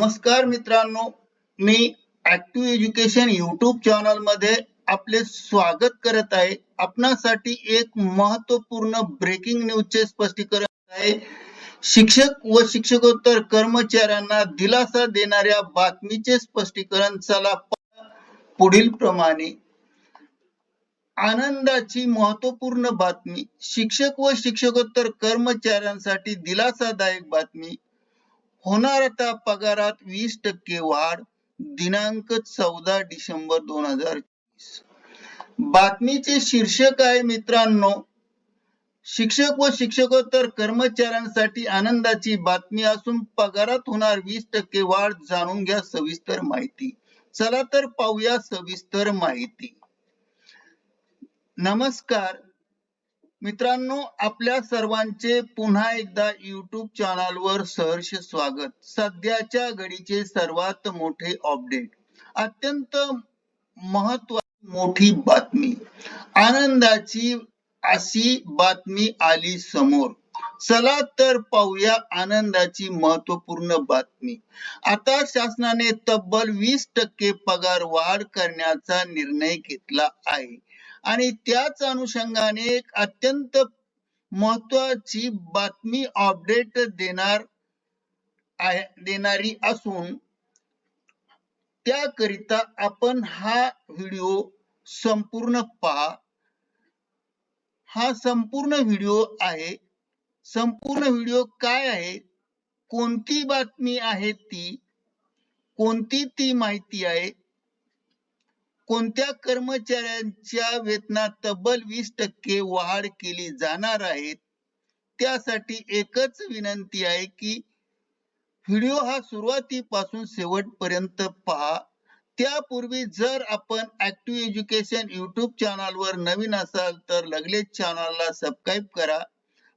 नमस्कार मित्रांनो मी ऍक्टिव्ह एज्युकेशन युट्यूब चॅनलमध्ये आपले स्वागत करत आहे. आपणासाठी एक महत्त्वपूर्ण ब्रेकिंग न्यूजचे स्पष्टीकरण आहे. शिक्षक व शिक्षकोत्तर कर्मचाऱ्यांना दिलासा देणाऱ्या बातमीचे स्पष्टीकरण चला पुढील प्रमाणे. आनंदाची महत्त्वपूर्ण बातमी शिक्षक व शिक्षकोत्तर कर्मचाऱ्यांसाठी दिलासादायक बातमी होणार आता पगारात वीस टक्के वाढ दिनांक चौदा डिसेंबर दोन हजार बातमीचे शीर्षक आहे मित्रांनो शिक्षक व शिक्षकोत्तर कर्मचाऱ्यांसाठी आनंदाची बातमी असून पगारात होणार वीस टक्के वाढ जाणून घ्या सविस्तर माहिती. चला तर पाहूया सविस्तर माहिती. नमस्कार मित्रांनो आपल्या सर्वांचे पुन्हा एकदा युट्यूब चॅनलवर सहर्ष स्वागत. सध्याच्या घडीचे सर्वात मोठे अपडेट अत्यंत महत्वाची मोठी बातमी. आनंदाची अशी बातमी आली समोर. चला तर पाहूया आनंदाची महत्त्वपूर्ण बातमी. आता शासनाने तब्बल वीस टक्के पगार वाढ करण्याचा निर्णय घेतला आहे. आणि त्याच अनुषंगाने एक अत्यंत महत्वाची बातमी अपडेट देणार आहे देणारी असून त्याकरिता आपण हा व्हिडिओ संपूर्ण पहा. हा संपूर्ण व्हिडिओ आहे. संपूर्ण व्हिडिओ काय आहे? कोणती बातमी आहे ती? कोणती ती माहिती आहे? कोणत्या कर्मचाऱ्यांच्या वेतनात तब्बल वीस टक्के वाढ केली जाणार आहे? त्यासाठी एकच विनंती आहे की व्हिडिओ हा सुरुवातीपासून शेवटपर्यंत पहा. त्यापूर्वी जर आपण ऍक्टिव्ह एज्युकेशन युट्यूब चॅनलवर नवीन असाल तर लगेच चॅनलला सबस्क्राईब करा.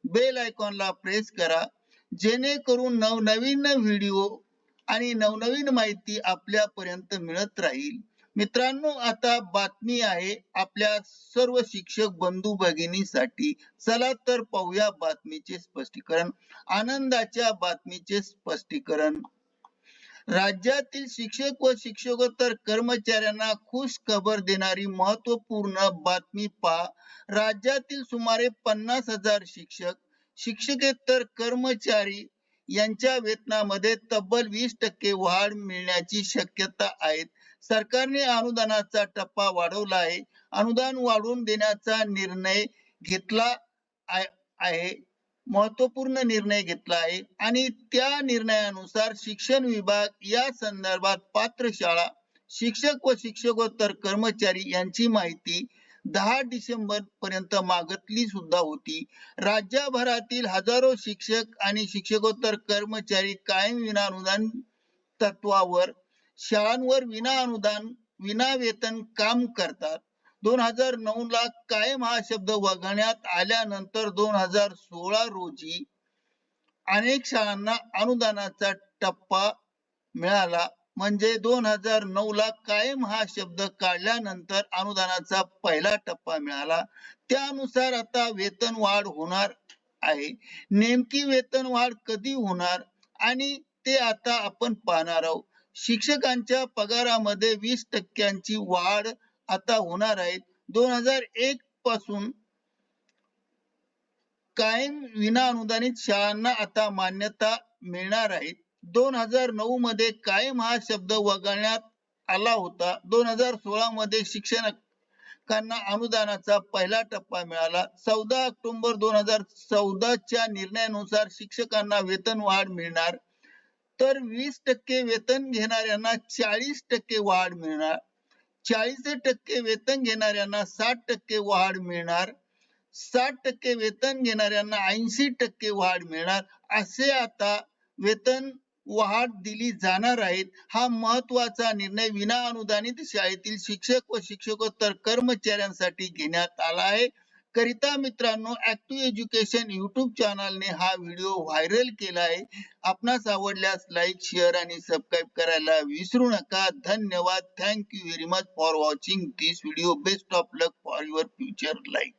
बेल आयकॉनला प्रेस करा. जेणेकरून नवनवीन व्हिडिओ आणि नवनवीन माहिती आपल्यापर्यंत मिळत राहील. मित्रांनो आता बातमी आहे आपल्या सर्व शिक्षक बंधू भगिनीसाठी. चला तर पाहूया बातमीचे स्पष्टीकरण. आनंदाच्या बातमीचे स्पष्टीकरण. राज्यातील शिक्षक व शिक्षकोत्तर कर्मचाऱ्यांना खुश खबर देणारी महत्त्वपूर्ण बातमी पहा. राज्यातील सुमारे पन्नास हजार शिक्षक शिक्षकेतर कर्मचारी यांच्या वेतनामध्ये तब्बल वीस टक्के वाढ मिळण्याची शक्यता आहे. सरकारने अनुदानाचा टप्पा वाढवला आहे. अनुदान वाढवून देण्याचा निर्णय घेतला आहे. महत्त्वपूर्ण निर्णय घेतला आहे. आणि त्या निर्णयानुसार शिक्षण विभाग या संदर्भात पात्र शाळा शिक्षक व शिक्षकोत्तर कर्मचारी यांची माहिती दहा डिसेंबर पर्यंत मागतली सुद्धा होती. राज्यभरातील हजारो शिक्षक आणि शिक्षकोत्तर कर्मचारी कायम विना अनुदान तत्वावर शाळांवर विना अनुदान विना वेतन काम करतात. दोन हजार नऊ ला कायम हा शब्द वगळण्यात आल्यानंतर दोन हजार सोळा रोजी अनेक शाळांना अनुदानाचा टप्पा मिळाला. म्हणजे दोन हजार नऊ ला कायम हा शब्द काढल्यानंतर अनुदानाचा पहिला टप्पा मिळाला. त्यानुसार आता वेतन वाढ होणार आहे. नेमकी वेतन वाढ कधी होणार आणि ते आता आपण पाहणार आहोत. शिक्षकांच्या पगारामध्ये वीस टक्क्यांची वाढ आता होणार आहे. दोन हजार एक पासून कायम विना अनुदानित शाळांना आता मान्यता मिळणार आहे. दोन हजार नऊ मध्ये कायम हा शब्द वगळण्यात आला होता. दोन हजार सोळा मध्ये शिक्षकांना अनुदानाचा पहिला टप्पा मिळाला. चौदा ऑक्टोबर दोन हजार चौदाच्या निर्णयानुसार शिक्षकांना वेतन वाढ मिळणार. तर वीस टक्के वेतन घेणाऱ्यांना चाळीस टक्के वाढ मिळणार. चाळीस टक्के वेतन घेणाऱ्यांना साठ टक्के वाढ मिळणार. साठ टक्के वेतन घेणाऱ्यांना ऐंशी टक्के वाढ मिळणार. असे आता वेतन वाढ दिली जाणार आहेत. हा महत्त्वाचा निर्णय विना अनुदानित शाळेतील शिक्षक व शिक्षकोत्तर कर्मचाऱ्यांसाठी घेण्यात आला आहे. करिता मित्रांनो ऍक्टिव्ह एज्युकेशन युट्यूब चॅनलने हा व्हिडिओ व्हायरल केला आहे. आपणास आवडल्यास लाईक शेअर आणि सबस्क्राईब करायला विसरू नका. धन्यवाद. Thank you very much for watching this video best of luck for your future life